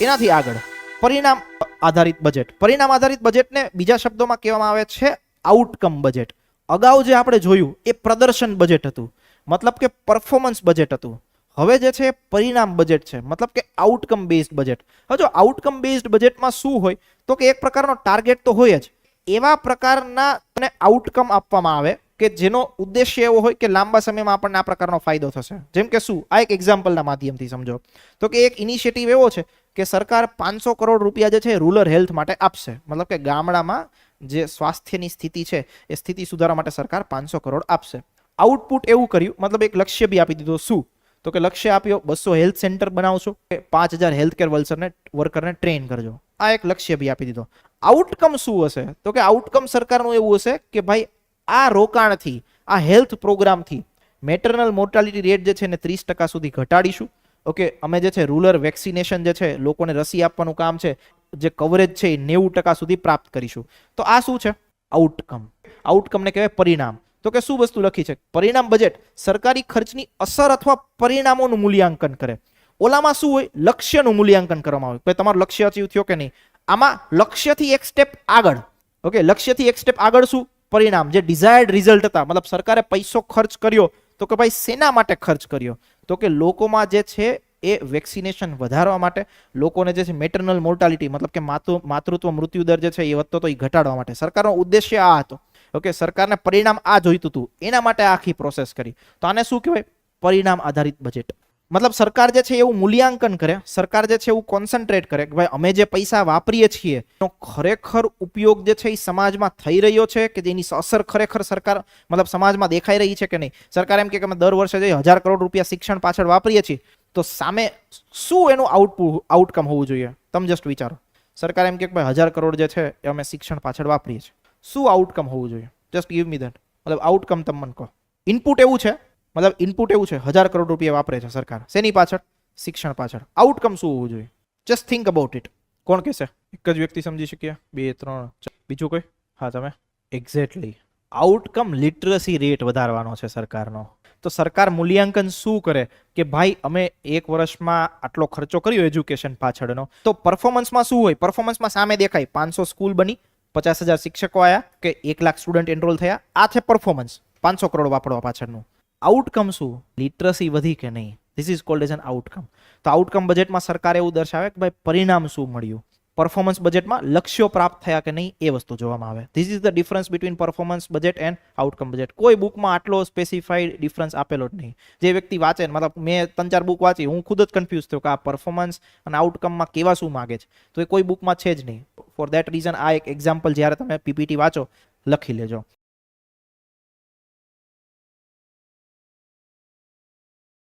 એનાથી આગળ. પરિણામ આધારિત બજેટ પરિણામ આધારિત બજેટને બીજા શબ્દોમાં કહેવામાં આવે છે આઉટકમ બજેટ અગાઉ જે આપણે જોયું, એ પ્રદર્શન બજેટ હતું. મતલબ કે પરફોર્મન્સ બજેટ હતું. હવે જે છે પરિણામ બજેટ છે. મતલબ કે આઉટકમ બેઝડ બજેટ હવે જો આઉટકમ બેઝડ બજેટમાં શું હોય, તો કે એક પ્રકારનો ટાર્ગેટ તો હોય જ. એવા પ્રકારના તને આઉટકમ આપવામાં આવે કે જેનો ઉદ્દેશ્ય એવો હોય કે લાંબા સમયમાં આપણને આ પ્રકારનો ફાયદો થશે. જેમ કે શું? આ એક એક્ઝામ્પલના માધ્યમથી સમજો. તો કે એક ઇનિશિયેટિવ એવો છે કે સરકાર પાંચસો કરોડ રૂપિયા જે છે રૂરલ હેલ્થ માટે આપશે. મતલબ કે ગામડામાં જે સ્વાસ્થ્યની સ્થિતિ છે, એ સ્થિતિ સુધારવા માટે સરકાર પાંચસો કરોડ આપશે. આઉટપુટ એવું કર્યું, મતલબ એક લક્ષ્ય બી આપી દીધો શું? તો કે લક્ષ્ય આપ્યો, બસો હેલ્થ સેન્ટર બનાવશો, કે પાંચ હજાર હેલ્થ કેર વર્કરને વર્કરને ટ્રેન કરજો. આ એક લક્ષ્ય બી આપી દીધો. આઉટકમ શું હશે? તો કે આઉટકમ સરકારનું એવું હશે કે ભાઈ, આ રોકાણથી, આ હેલ્થ પ્રોગ્રામથી મેટરનલ મોર્ટાલિટી રેટ જે છે ને ત્રીસ ટકા સુધી ઘટાડીશું. ઓકે, અમે જે છે રૂરલ વેક્સિનેશન જે છે લોકોને રસી આપવાનું કામ છે, જે કવરેજ છે એ નેવું ટકા સુધી પ્રાપ્ત કરીશું. તો આ શું છે? આઉટકમ આઉટકમને કહેવાય પરિણામ. તો કે શું વસ્તુ લખી છે? પરિણામ બજેટ સરકારી ખર્ચની અસર અથવા પરિણામોનું મૂલ્યાંકન કરે. ઓલામાં શું હોય? લક્ષ્યનું મૂલ્યાંકન કરવામાં આવે. કે તમારું લક્ષ્ય અચીવ થયો કે નહીં? આમાં લક્ષ્યથી એક સ્ટેપ આગળ. ઓકે, લક્ષ્યથી એક સ્ટેપ આગળ શું? પરિણામ. જે ડિઝાયર્ડ રિઝલ્ટ હતા, મતલબ સરકારે પૈસો ખર્ચ કર્યો તો કે ભાઈ શેના માટે ખર્ચ કર્યો? તો કે લોકોમાં જે છે એ વેક્સિનેશન વધારવા માટે, લોકોને જે છે મેટરનલ મોર્ટાલિટી મતલબ કે માતૃ, માતૃત્વ મૃત્યુ દર જે છે એ વધતો તો એ ઘટાડવા માટે. સરકારનો ઉદ્દેશ્ય આ હતો. ઓકે, સરકારને પરિણામ આ જોઈતું હતું. એના માટે આખી પ્રોસેસ કરી. તો આને શું કહેવાય? પરિણામ આધારિત બજેટ મતલબ સરકાર જે છે એવું મૂલ્યાંકન કરે, સરકાર જે છે એવું કોન્સન્ટ્રેટ કરે કે ભાઈ અમે જે પૈસા વાપરીએ છીએ, એનો ખરેખર ઉપયોગ જે છે એ સમાજમાં થઈ રહ્યો છે કે જેની અસર ખરેખર સરકાર, મતલબ સમાજમાં દેખાઈ રહી છે કે નહીં? સરકાર એમ કે અમે દર વર્ષે જે હજાર કરોડ રૂપિયા શિક્ષણ પાછળ વાપરીએ છીએ, તો સામે શું એનું આઉટપુટ આઉટકમ હોવું જોઈએ? તમે જસ્ટ વિચારો. સરકાર એમ કે ભાઈ હજાર કરોડ જે છે એ અમે શિક્ષણ પાછળ વાપરીએ છીએ. શું આઉટકમ હોવું જોઈએ? જસ્ટ ગીવ મી દેટ મતલબ આઉટકમ તમે મને કહો. ઇનપુટ એવું છે મતલબ ઇનપુટ એવું છે હજાર કરોડ રૂપિયા વાપરે છે સરકાર. શેની પાછળ? શિક્ષણ પાછળ. આઉટકમ શું હોવું જોઈએ? જસ્ટ થિંક અબાઉટ ઇટ કોણ કહેશે? એક જ વ્યક્તિ સમજી શકીએ. બે ત્રણ બીજું કોઈ? હા તમે? એક્ઝેક્ટલી આઉટકમ લિટરસી રેટ વધારવાનો છે સરકારનો. તો સરકાર મૂલ્યાંકન શું કરે? કે ભાઈ અમે એક વર્ષમાં આટલો ખર્ચો કર્યો એજ્યુકેશન પાછળનો. તો પરફોર્મન્સમાં શું હોય? પરફોર્મન્સમાં સામે દેખાય. પાંચસો સ્કૂલ બની પચાસ હજાર શિક્ષકો આવ્યા કે એક લાખ સ્ટુડન્ટ એનરોલ થયા. આ છે પરફોર્મન્સ પાંચસો કરોડ વાપરવા પાછળનું. આઉટકમ શું? લિટરસી વધી કે નહીં? This is called as an outcome તો આઉટકમ બજેટમાં સરકાર એવું દર્શાવે કે ભાઈ પરિણામ શું મળ્યું? પરફોર્મન્સ બજેટમાં લક્ષ્યો પ્રાપ્ત થયા કે નહીં એ વસ્તુ જોવામાં આવે. This is the difference between performance budget and outcome budget કોઈ બુકમાં આટલો સ્પેસિફાઈડ ડિફરન્સ આપેલો જ નહીં. જે વ્યક્તિ વાંચે મતલબ મેં ત્રણ ચાર બુક વાંચી, હું ખુદ જ કન્ફ્યુઝ થયો કે આ પરફોર્મન્સ અને આઉટકમમાં કેવા શું માગે છે. તો એ કોઈ બુકમાં છે જ નહીં. ફોર દેટ રીઝન આ એક એક્ઝામ્પલ જ્યારે તમે પીપીટી વાંચો, લખી લેજો.